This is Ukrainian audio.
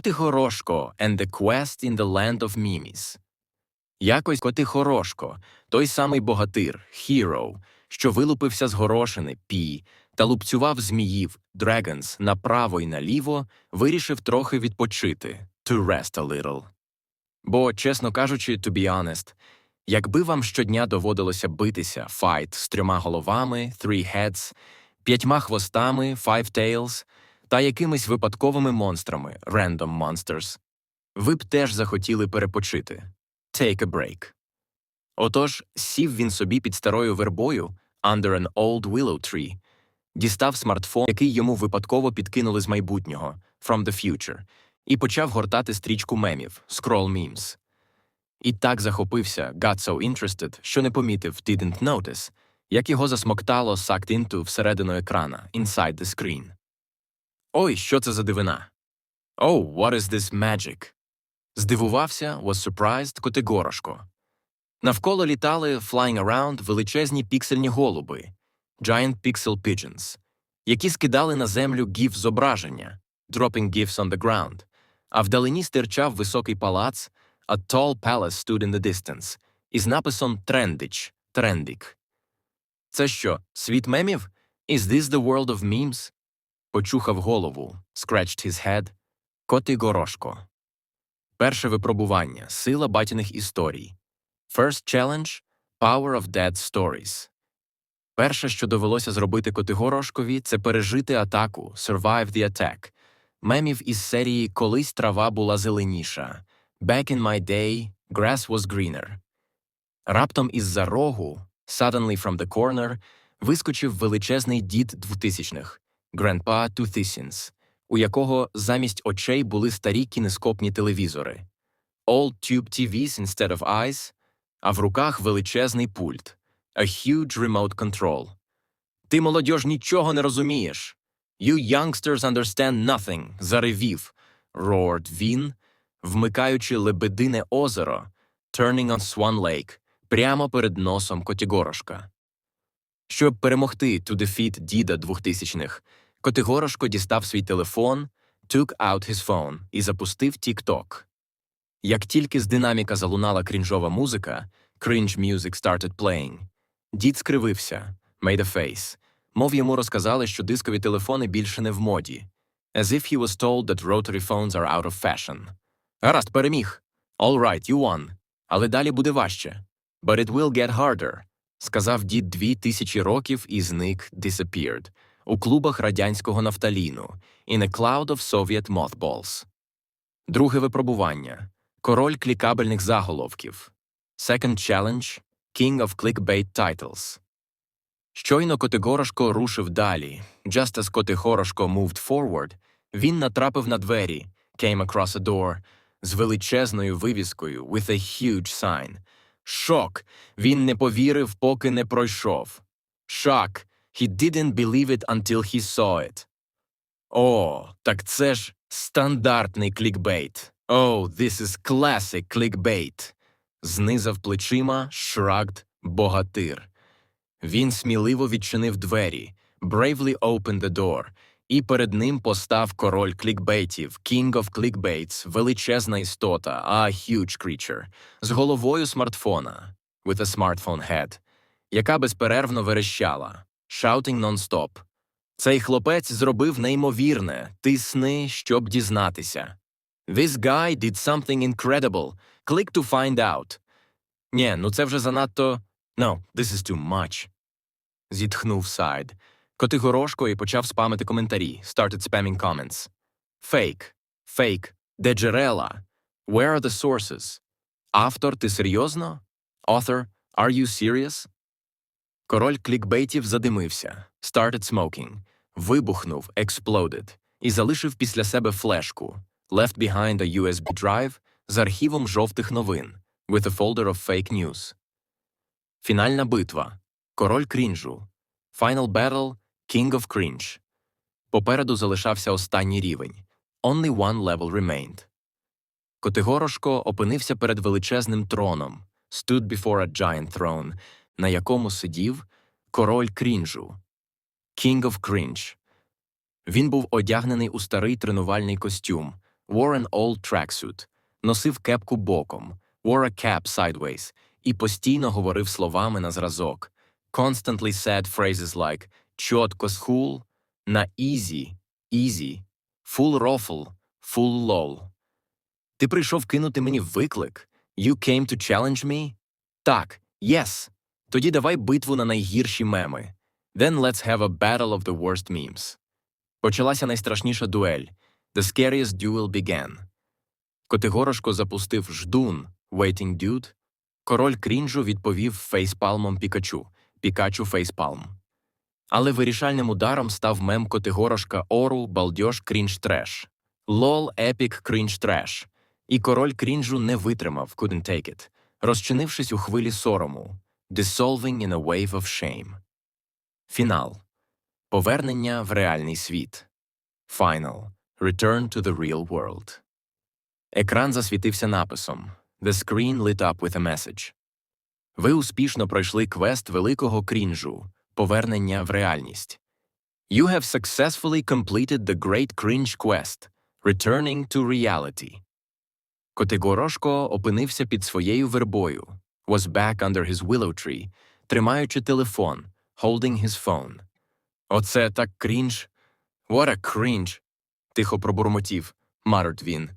Котихорошко and the Quest in the Land of Mimis. Якось Котихорошко, той самий богатир, Hero, що вилупився з горошини Пі та лупцював зміїв Dragons направо й наліво, вирішив трохи відпочити to rest a little. Бо, чесно кажучи, to be honest, якби вам щодня доводилося битися fight з трьома головами, three heads, п'ятьма хвостами, five tails, та якимись випадковими монстрами random monsters, ви б теж захотіли перепочити take a break. Отож, сів він собі під старою вербою under an old willow tree, дістав смартфон, який йому випадково підкинули з майбутнього from the future, і почав гортати стрічку мемів scroll memes. І так захопився got so interested, що не помітив didn't notice, як його засмоктало sucked into всередину екрана inside the screen. Ой, що це за дивина? Oh, what is this magic? Здивувався, was surprised Котигорошко. Навколо літали flying around величезні піксельні голуби giant pixel pigeons, які скидали на землю гіф зображення dropping gifs on the ground, а вдалині стирчав високий палац a tall palace stood in the distance із написом Трендич, Трендік. Це що, світ мемів? Is this the world of memes? Почухав голову, scratched his head. Коти горошко. Перше випробування сила батіних історій. First challenge Power of Dead Stories. Перше, що довелося зробити Котигорошкові, це пережити атаку Survive the Attack. Мемів із серії Колись трава була зеленіша. Back in my day, grass was greener. Раптом із-за рогу, suddenly from the corner, вискочив величезний дід двотисячних Grandpa 2000s, у якого замість очей були старі кінескопні телевізори. Old tube TVs instead of eyes, а в руках величезний пульт. A huge remote control. Ти, молодьож, нічого не розумієш. You youngsters understand nothing, заревів, roared він, вмикаючи лебедине озеро, turning on Swan Lake, прямо перед носом Котігорошка. Щоб перемогти to defeat діда двохтисячних, Котигорошко дістав свій телефон, took out his phone і запустив TikTok. Як тільки з динаміка залунала крінжова музика, cringe music started playing, дід скривився, made a face, мов йому розказали, що дискові телефони більше не в моді. As if he was told that rotary phones are out of fashion. Гаразд, переміг. All right, you won. Але далі буде важче. But it will get harder, сказав дід дві тисячі років і зник disappeared у клубах радянського нафталіну in a cloud of Soviet mothballs. Друге випробування. Король клікабельних заголовків. Second challenge – King of clickbait titles. Щойно Котигорошко рушив далі. Just as Котигорошко moved forward, він натрапив на двері, came across a door, з величезною вивіскою with a huge sign. Шок! Він не повірив, поки не пройшов. Шок! He didn't believe it until he saw it. О, так це ж стандартний клікбейт. Oh, this is classic clickbait. Знизав плечима, shrugged, богатир. Він сміливо відчинив двері, bravely opened the door, і перед ним постав король клікбейтів, King of Clickbaits, величезна істота, a huge creature, з головою смартфона, with a smartphone head, яка безперервно верещала, shouting non-stop. Цей хлопець зробив неймовірне, тисни, щоб дізнатися. This guy did something incredible. Click to find out. Нє, ну це вже занадто. No, this is too much. Зітхнув Сайд. Котигорошко і почав спамити коментарі. Started spamming comments. Fake. Fake. Де джерела? Where are the sources? Автор, ти серйозно? Author, are you serious? Король клікбейтів задимився. Started smoking. Вибухнув, exploded. І залишив після себе флешку. Left behind a USB drive з архівом жовтих новин. With a folder of fake news. Фінальна битва. Король крінжу. Final battle – King of Cringe. Попереду залишався останній рівень. Only one level remained. Котигорошко опинився перед величезним троном. Stood before a giant throne, на якому сидів король крінжу. King of Cringe. Він був одягнений у старий тренувальний костюм. wore an old tracksuit, носив кепку боком, wore a cap sideways, і постійно говорив словами на зразок. Constantly said phrases like чітко school, на easy, easy, full roffle, full lol. Ти прийшов кинути мені виклик? You came to challenge me? Так, yes. Тоді давай битву на найгірші меми. Then let's have a battle of the worst memes. Почалася найстрашніша дуель. The scariest duel began. Котигорошко запустив ждун, waiting dude. Король крінжу відповів фейспалмом Пікачу, Пікачу фейспалм. Але вирішальним ударом став мем Котигорошка Ору, балдьош, крінж треш. Лол, епік, крінж треш. І король крінжу не витримав, couldn't take it, розчинившись у хвилі сорому, dissolving in a wave of shame. Фінал. Повернення в реальний світ. Final. Return to the real world. Екран засвітився написом The screen lit up with a message. Ви успішно пройшли квест великого крінжу Повернення в реальність. You have successfully completed the Great Cringe Quest Returning to Reality. Котигорошко опинився під своєю вербою was back under his willow tree, тримаючи телефон, holding his phone. Оце так крінж. What a cringe. тихо пробурмотів, Марот він.